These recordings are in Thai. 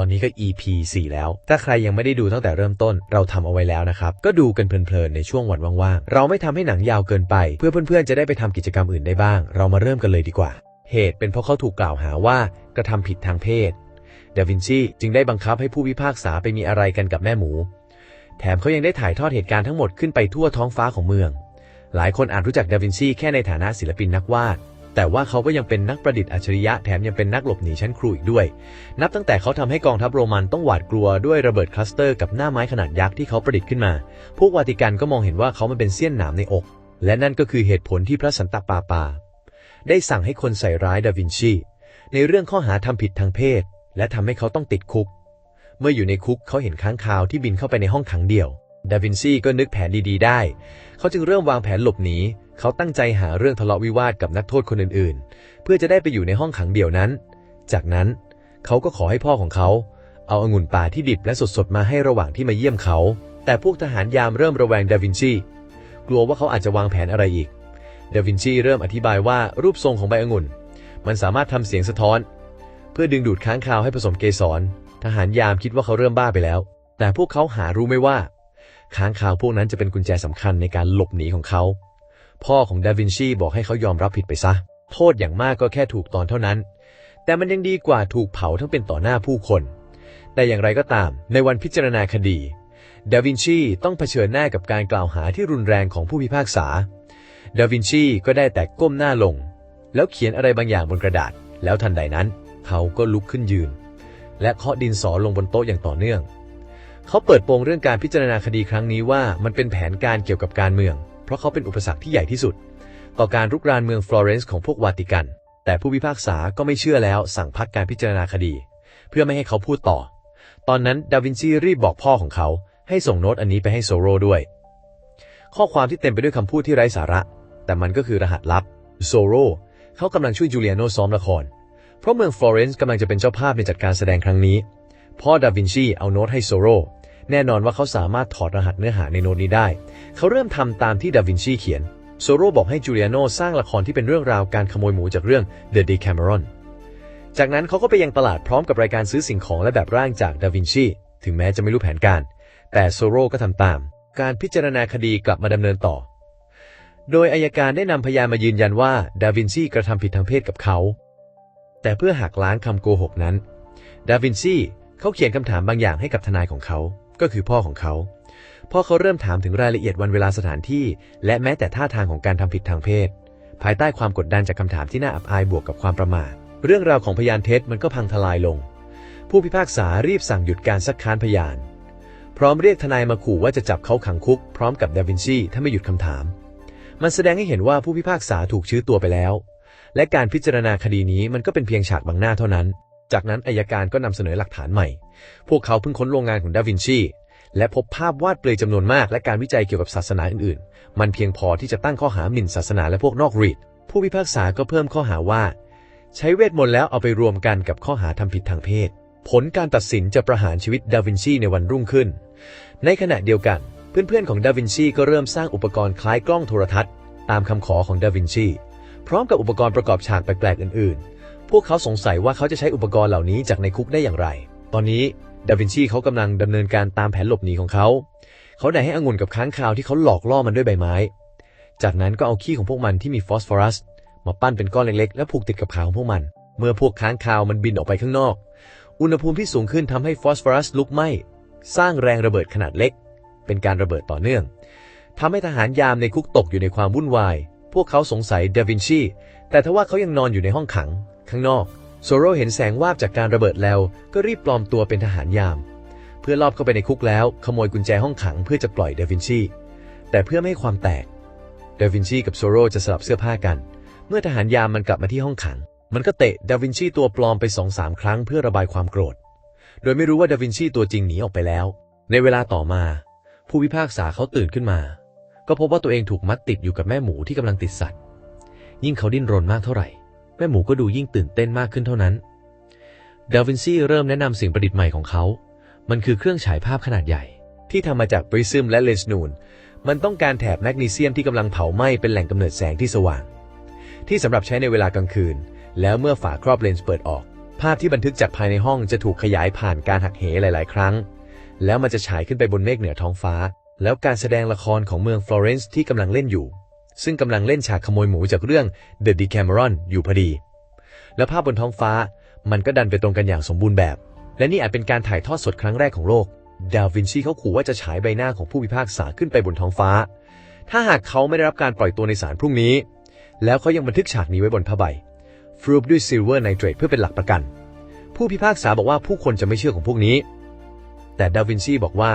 ตอนนี้ก็ EP 4 แล้ว ถ้าใครยังไม่ได้ดูตั้งแต่เริ่มต้น เราทำเอาไว้แล้วนะครับ ก็ดูกันเพลินๆ ในช่วงวันว่างๆ เราไม่ทำให้หนังยาวเกินไป เพื่อเพื่อนๆ จะได้ไปทำกิจกรรมอื่นได้บ้าง เรามาเริ่มกันเลยดีกว่า เหตุเป็นเพราะเขาถูกกล่าวหาว่ากระทำผิดทางเพศดาวินชีจึงได้บังคับให้ผู้พิพากษาไปมีอะไรกันกับแม่หมู แถมเขายังได้ถ่ายทอดเหตุการณ์ทั้งหมดขึ้นไปทั่วท้องฟ้าของเมือง หลายคนอาจรู้จักดาวินชีแค่ในฐานะศิลปินนักวาด แต่ว่าเขาก็ยังเป็นนักประดิษฐ์อัจฉริยะแถมยังเป็นนักหลบหนีชั้นครูอีกด้วย นับตั้งแต่เขาทำให้กองทัพโรมันต้องหวาดกลัวด้วยระเบิดคลัสเตอร์กับหน้าไม้ขนาดยักษ์ที่เขาประดิษฐ์ขึ้นมา พวกวาติกันก็มองเห็นว่าเขามันเป็นเสี้ยนหนามในอก และนั่นก็คือเหตุผลที่พระสันตะปาปา ได้สั่งให้คนใส่ร้ายดาวินชี ในเรื่องข้อหาทำผิดทางเพศ และทำให้เขาต้องติดคุก เมื่ออยู่ในคุกเขาเห็นค้างคาวที่บินเข้าไปในห้องขังเดี่ยว ดาวินซีก็นึกแผนดีๆ ได้ เขาจึงเริ่มวางแผนหลบหนี เขาตั้งใจหาเรื่องทะเลาะวิวาทกับนักโทษคนอื่นๆ เพื่อจะได้ไปอยู่ในห้องขังเดี่ยวนั้น จากนั้นเขาก็ขอให้พ่อของเขา เอาองุ่นป่าที่ดิบและสดๆมาให้ระหว่างที่มาเยี่ยมเขา แต่พวกทหารยามเริ่มระแวงดาวินชีกลัวว่าเขาอาจจะวางแผนอะไรอีก ดาวินชีเริ่มอธิบายว่ารูปทรงของใบองุ่น มันสามารถทำเสียงสะท้อน เพื่อดึงดูดค้างคาวให้ผสมเกสร ทหารยามคิดว่าเขาเริ่มบ้าไปแล้ว แต่พวกเขาหารู้ไม่ว่า ค้างคาวพวกนั้นจะเป็นกุญแจสำคัญในการหลบหนีของเขา พ่อของดาวินชีบอกให้เขายอมรับผิดไปซะ โทษอย่างมากก็แค่ถูกตอนเท่านั้น แต่มันยังดีกว่าถูกเผาทั้งเป็นต่อหน้าผู้คน แต่อย่างไรก็ตาม ในวันพิจารณาคดี ดาวินชีต้องเผชิญหน้ากับการกล่าวหาที่รุนแรงของผู้พิพากษา ดาวินชีก็ได้แต่ก้มหน้าลง แล้วเขียนอะไรบางอย่างบนกระดาษ แล้วทันใดนั้น เขาก็ลุกขึ้นยืน และเคาะดินสอลงบนโต๊ะอย่างต่อเนื่อง เขาเปิดโปงเรื่องการพิจารณาคดีครั้งนี้ว่ามันเป็นแผนการเกี่ยวกับการเมือง เพราะเขาเป็นอุปสรรคที่ใหญ่ที่สุด ต่อการรุกรานเมืองฟลอเรนซ์ของพวกวาติกัน แต่ผู้พิพากษาก็ไม่เชื่อแล้วสั่งพักการพิจารณาคดี เพื่อไม่ให้เขาพูดต่อ ตอนนั้นดาวินชีรีบบอกพ่อของเขา ให้ส่งโน้ตอันนี้ไปให้โซโรด้วย ข้อความที่เต็มไปด้วยคำพูดที่ไร้สาระ แต่มันก็คือรหัสลับโซโรเขากำลังช่วยจูเลียโนซ้อมละคร เพราะเมืองฟลอเรนซ์กำลังจะเป็นเจ้าภาพในจัดการแสดงครั้งนี้ พ่อดาวินชีเอาโน้ตให้โซโร แน่นอนว่าเขาสามารถถอดรหัสเนื้อหาในโน้ตนี้ได้ เขาเริ่มทำตามที่ดาวินชีเขียน โซโรบอกให้จูเลียโนสร้างละครที่เป็นเรื่องราวการขโมยหมูจากเรื่อง The Decameron จากนั้นเขาก็ไปยังตลาดพร้อมกับรายการซื้อสิ่งของและแบบร่างจากดาวินชี ถึงแม้จะไม่รู้แผนการ แต่โซโรก็ทำตาม การพิจารณาคดีกลับมาดำเนินต่อ โดยอายการได้นำพยานมายืนยันว่าดาวินชีกระทำผิดทางเพศกับเขา แต่เพื่อหักล้างคำโกหกนั้น ดาวินชีเขาเขียนคำถามบางอย่างให้กับทนายของเขา ก็คือพ่อของเขาพ่อเขาเริ่มถามถึงรายละเอียดวันเวลาสถานที่ และแม้แต่ท่าทางของการทำผิดทางเพศ ภายใต้ความกดดันจากคำถามที่น่าอับอายบวกกับความประมาทเรื่องราวของพยานเท็จมันก็พังทลายลง ผู้พิพากษารีบสั่งหยุดการซักค้านพยาน พร้อมเรียกทนายมาขู่ว่าจะจับเขาขังคุก พร้อมกับดาวินชีถ้าไม่หยุดคำถาม มันแสดงให้เห็นว่าผู้พิพากษาถูกชื้อตัวไปแล้ว และการพิจารณาคดีนี้มันก็เป็นเพียงฉากบังหน้าเท่านั้น จากนั้นอายการก็นำเสนอหลักฐานใหม่ พวกเขาเพิ่งค้นโรงงานของดาวินชี และพบภาพวาดเปลือยจำนวนมาก และการวิจัยเกี่ยวกับศาสนาอื่นๆ มันเพียงพอที่จะตั้งข้อหาหมิ่นศาสนาและพวกนอกรีดผู้พิพากษาก็เพิ่มข้อหาว่า ใช้เวทมนต์แล้วเอาไปรวมกันกับข้อหาทำผิดทางเพศ ผลการตัดสินจะประหารชีวิตดาวินชีในวันรุ่งขึ้น ในขณะเดียวกัน เพื่อนๆของดาวินชีก็เริ่มสร้างอุปกรณ์คล้ายกล้องโทรทัศน์ ตามคำขอของดาวินชีพร้อมกับอุปกรณ์ประกอบฉากแปลกๆอื่นๆ พวกเขาสงสัยว่าเขาจะใช้อุปกรณ์เหล่านี้จากในคุกได้อย่างไร ตอนนี้ดาวินชีเขากำลังดำเนินการตามแผนหลบหนีของเขา เขาได้ให้องุ่นกับค้างคาวที่เขาหลอกล่อมันด้วยใบไม้ จากนั้นก็เอาขี้ของพวกมันที่มีฟอสฟอรัสมาปั้นเป็นก้อนเล็กๆ และผูกติดกับขาของพวกมัน เมื่อพวกค้างคาวมันบินออกไปข้างนอก อุณหภูมิที่สูงขึ้นทำให้ฟอสฟอรัสลุกไหม้สร้างแรงระเบิดขนาดเล็ก เป็นการระเบิดต่อเนื่องทำให้ทหารยามในคุกตกอยู่ในความวุ่นวาย พวกเขาสงสัยดาวินชี แต่ทว่าเขายังนอนอยู่ในห้องขัง ข้างนอกโซโรเห็นแสงวาบจากการระเบิดแล้ว ก็รีบปลอมตัวเป็นทหารยาม เพื่อลอบเข้าไปในคุกแล้ว ขโมยกุญแจห้องขังเพื่อจะปล่อยเดวินชีแต่เพื่อไม่ให้ความแตกเดวินชีกับโซโรจะสลับเสื้อผ้ากัน เมื่อทหารยามมันกลับมาที่ห้องขัง มันก็เตะเดวินชีตัวปลอมไปสองสามครั้งเพื่อระบายความโกรธ โดยไม่รู้ว่าเดวินชีตัวจริงหนีออกไปแล้ว ในเวลาต่อมา ผู้พิพากษาเขาตื่นขึ้นมา ก็พบว่าตัวเองถูกมัดติดอยู่กับแม่หมูที่กำลังติดสัตว์ ยิ่งเขาดิ้นรนมากเท่าไหร่ แม่หมูก็ดูยิ่งตื่นเต้นมากขึ้นเท่านั้น ดาวินซีเริ่มแนะนำสิ่งประดิษฐ์ใหม่ของเขา มันคือเครื่องฉายภาพขนาดใหญ่ ที่ทำมาจากปริซึมและเลนส์นูน มันต้องการแถบแมกนีเซียมที่กำลังเผาไหม้เป็นแหล่งกำเนิดแสงที่สว่าง ที่สำหรับใช้ในเวลากลางคืน แล้วเมื่อฝาครอบเลนส์เปิดออก ภาพที่บันทึกจากภายในห้องจะถูกขยายผ่านการหักเหหลาย ๆ ครั้ง แล้วมันจะฉายขึ้นไปบนเมฆเหนือท้องฟ้า แล้วการแสดงละครของเมืองฟลอเรนซ์ที่กำลังเล่นอยู่ ซึ่งกำลังเล่นฉากขโมยหมูจากเรื่อง The Decameron อยู่พอดี แล้วภาพบนท้องฟ้ามันก็ดันไปตรงกันอย่างสมบูรณ์แบบ และนี่อาจเป็นการถ่ายทอดสดครั้งแรกของโลก ดาวินชีเขาขู่ว่าจะฉายใบหน้าของผู้พิพากษาขึ้นไปบนท้องฟ้า ถ้าหากเขาไม่ได้รับการปล่อยตัวในศาลพรุ่งนี้ แล้วเขายังบันทึกฉากนี้ไว้บนผ้าใบฟลูบด้วยซิลเวอร์ไนเตรตเพื่อเป็นหลักประกัน ผู้พิพากษาบอกว่าผู้คนจะไม่เชื่อของพวกนี้ แต่ดาวินชีบอกว่า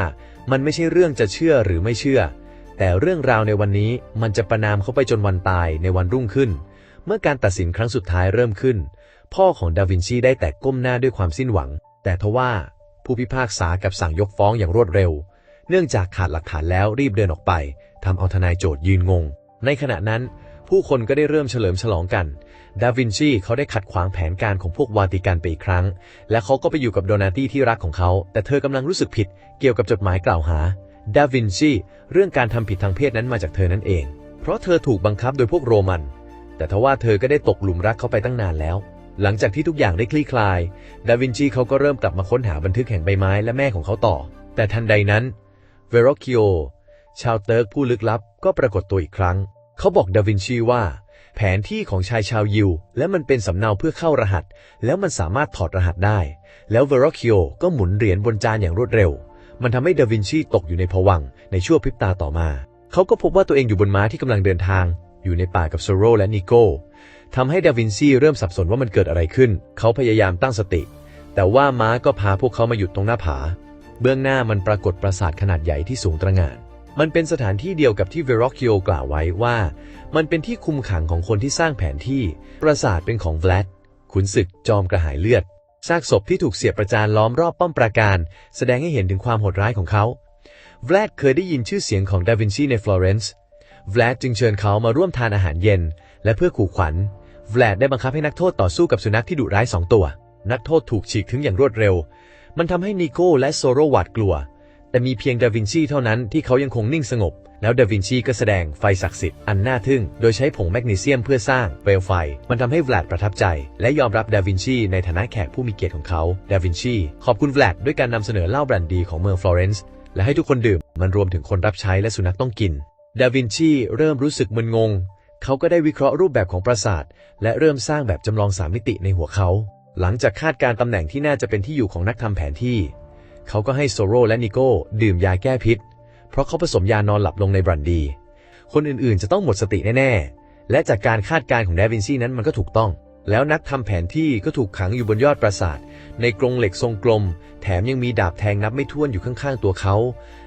มันไม่ใช่เรื่องจะเชื่อหรือไม่เชื่อ แต่เรื่องราวในวันนี้มันจะประนามเขาไปจนวันตายในวันรุ่งขึ้น เมื่อการตัดสินครั้งสุดท้ายเริ่มขึ้น พ่อของดาวินชีได้แต่ก้มหน้าด้วยความสิ้นหวัง แต่ทว่าผู้พิพากษากับสั่งยกฟ้องอย่างรวดเร็ว เนื่องจากขาดหลักฐานแล้วรีบเดินออกไปทำเอาทนายโจทยืนงง ในขณะนั้น ผู้คนก็ได้เริ่มเฉลิมฉลองกัน ดาวินชีเขาได้ขัดขวางแผนการของพวกวาติกันไปอีกครั้ง และเขาก็ไปอยู่กับโดนาตี้ที่รักของเขา แต่เธอกำลังรู้สึกผิดเกี่ยวกับจดหมายกล่าวหา ดาวินชีเรื่องการทำผิดทางเพศนั้นมาจากเธอนั่นเอง เพราะเธอถูกบังคับโดยพวกโรมัน แต่ทว่าเธอก็ได้ตกหลุมรักเขาไปตั้งนานแล้ว หลังจากที่ทุกอย่างได้คลี่คลาย ดาวินชีเขาก็เริ่มกลับมาค้นหาบันทึกแห่งใบไม้และแม่ของเขาต่อ แต่ทันใดนั้น เวโรคิโอ ชาวเติร์กผู้ลึกลับ ก็ปรากฏตัวอีกครั้ง เขาบอกดาวินชีว่า แผนที่ของชายชาวยิว และมันเป็นสำเนาเพื่อเข้ารหัส แล้วมันสามารถถอดรหัสได้ แล้วเวโรคิโอก็หมุนเหรียญบนจานอย่างรวดเร็ว มันทำให้ดาวินชีตกอยู่ในภวังในชั่วพริบตาต่อมา เขาก็พบว่าตัวเองอยู่บนม้าที่กำลังเดินทาง อยู่ในป่ากับโซโรและนิโก้ทำให้ดาวินชีเริ่มสับสนว่ามันเกิดอะไรขึ้น เขาพยายามตั้งสติ แต่ว่าม้าก็พาพวกเขามาหยุดตรงหน้าผา เบื้องหน้ามันปรากฏปราสาทขนาดใหญ่ที่สูงตระหง่านมันเป็นสถานที่เดียวกับที่เวโรคิโอกล่าวไว้ว่า มันเป็นที่คุมขังของคนที่สร้างแผนที่ ปราสาทเป็นของแวลดขุนศึกจอมกระหายเลือด ซากศพที่ถูกเสียบประจานล้อมรอบป้อมปราการ แสดงให้เห็นถึงความโหดร้ายของเขาแวลดเคยได้ยินชื่อเสียงของดาวินชีในฟลอเรนซ์แวลดจึงเชิญเขามาร่วมทานอาหารเย็น และเพื่อขู่ขวัญแวลดได้บังคับให้นักโทษต่อสู้กับสุนัขที่ดุร้ายสองตัว นักโทษถูกฉีกถึงอย่างรวดเร็ว มันทำให้นิโก้และโซโรหวาดกลัว แต่มีเพียงดาวินชีเท่านั้นที่เขายังคงนิ่งสงบ แล้วดาวินชีก็แสดงไฟศักดิ์สิทธิ์อันน่าทึ่ง โดยใช้ผงแมกนีเซียมเพื่อสร้างเปลวไฟ มันทำให้แวลดประทับใจ และยอมรับดาวินชีในฐานะแขกผู้มีเกียรติของเขา ดาวินชี ขอบคุณแวลดด้วยการนำเสนอเหล้าแบรนดีของเมืองฟลอเรนซ์และให้ทุกคนดื่ม มันรวมถึงคนรับใช้และสุนัขต้องกิน ดาวินชีเริ่มรู้สึกมึนงง เขาก็ได้วิเคราะห์รูปแบบของปราสาท และเริ่มสร้างแบบจำลองสามมิติในหัวเขา หลังจากคาดการตำแหน่งที่น่าจะเป็นที่อยู่ของนักทำแผนที่ เขาก็ให้โซโรและนิโก้ดื่มยาแก้พิษ เพราะเขาผสมยานอนหลับลงในบรันดี คนอื่นๆ จะต้องหมดสติแน่ๆ และจากการคาดการณ์ของดาวินซีนั้นมันก็ถูกต้อง แล้วนักทำแผนที่ก็ถูกขังอยู่บนยอดปราสาท ในกรงเหล็กทรงกลม แถมยังมีดาบแทงนับไม่ถ้วนอยู่ข้างๆตัวเขา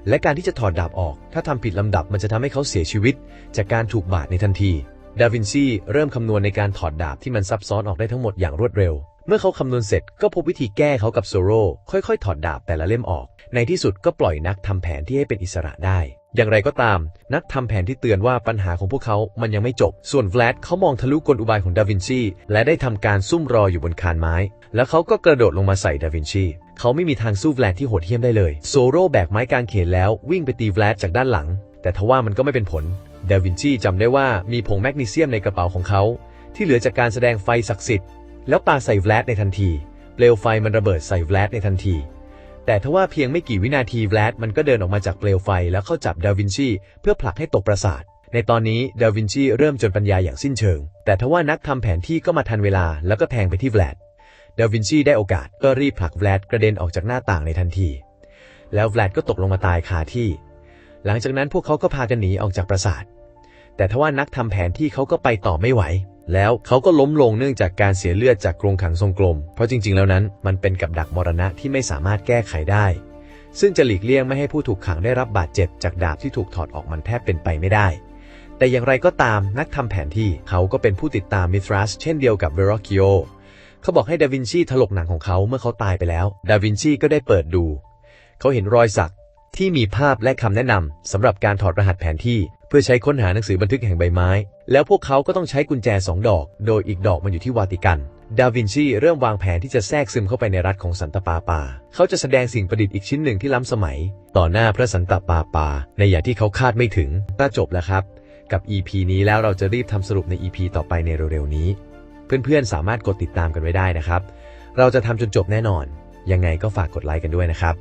และการที่จะถอดดาบออก ถ้าทำผิดลำดับมันจะทำให้เขาเสียชีวิต จากการถูกบาดในทันที ดาวินซีเริ่มคำนวณในการถอดดาบที่มันซับซ้อนออกได้ทั้งหมดอย่างรวดเร็ว เมื่อเขาคำนวณเสร็จก็พบวิธีแก้เขากับโซโรค่อยๆ ถอดดาบแต่ละเล่มออก ในที่สุดก็ปล่อยนักทำแผนที่ให้เป็นอิสระได้ อย่างไรก็ตาม นักทำแผนที่เตือนว่าปัญหาของพวกเขามันยังไม่จบ ส่วนแวลดเขามองทะลุกลอุบายของดาวินชีและได้ทำการซุ่มรออยู่บนคานไม้ แล้วเขาก็กระโดดลงมาใส่ดาวินชีเขาไม่มีทางสู้แวลดที่โหดเหี้ยมได้เลยโซโรแบกไม้กางเขนแล้ววิ่งไปตีแวลดจากด้านหลัง แต่ทว่ามันก็ไม่เป็นผลดาวินชีจำได้ว่ามีผงแมกนีเซียมในกระเป๋าของเขาที่เหลือจากการแสดงไฟศักดิ์สิทธิ์ แล้วปาใส่แวลดในทันที เปลวไฟมันระเบิดใส่แวลดในทันที แต่ทว่าเพียงไม่กี่วินาทีแวลดมันก็เดินออกมาจากเปลวไฟแล้วเข้าจับดาวินชีเพื่อผลักให้ตกปราสาท ในตอนนี้ดาวินชีเริ่มจนปัญญาอย่างสิ้นเชิง แต่ทว่านักทำแผนที่ก็มาทันเวลาแล้วก็แทงไปที่แวลดดาวินชีได้โอกาสก็รีบผลักแวลดกระเด็นออกจากหน้าต่างในทันที แล้วแวลดก็ตกลงมาตายคาที่ หลังจากนั้นพวกเขาก็พากันหนีออกจากปราสาท แต่ทว่านักทำแผนที่เขาก็ไปต่อไม่ไหว แล้วเขาก็ล้มลงเนื่องจากการเสียเลือดจากกรงขังทรงกลม เพราะจริง ๆ แล้วนั้นมันเป็นกับดักมรณะที่ไม่สามารถแก้ไขได้ ซึ่งจะหลีกเลี่ยงไม่ให้ผู้ถูกขังได้รับบาดเจ็บจากดาบที่ถูกถอดออกมันแทบเป็นไปไม่ได้ แต่อย่างไรก็ตามนักทำแผนที่เขาก็เป็นผู้ติดตามมิทรัสเช่นเดียวกับเวโรคิโอเขาบอกให้ดาวินชีถลกหนังของเขาเมื่อเขาตายไปแล้ว ดาวินชีก็ได้เปิดดู เขาเห็นรอยสัก ที่มีภาพและคำแนะนำสำหรับการถอดรหัสแผนที่ เพื่อใช้ค้นหาหนังสือบันทึกแห่งใบไม้ แล้วพวกเขาก็ต้องใช้กุญแจสองดอก โดยอีกดอกมันอยู่ที่วาติกัน ดาวินชีเริ่มวางแผนที่จะแทรกซึมเข้าไปในรัฐของสันตปาปา เขาจะแสดงสิ่งประดิษฐ์อีกชิ้นหนึ่งที่ล้ำสมัย ต่อหน้าพระสันตปาปา ในอย่างที่เขาคาดไม่ถึงก็จบแล้วครับ กับ EP นี้แล้วเราจะรีบทำสรุปใน EP ต่อไปในเร็วๆนี้ เพื่อนๆสามารถกดติดตามกันไว้ได้นะครับ เราจะทำจนจบแน่นอน ยังไงก็ฝากกดไลค์กันด้วยนะครับ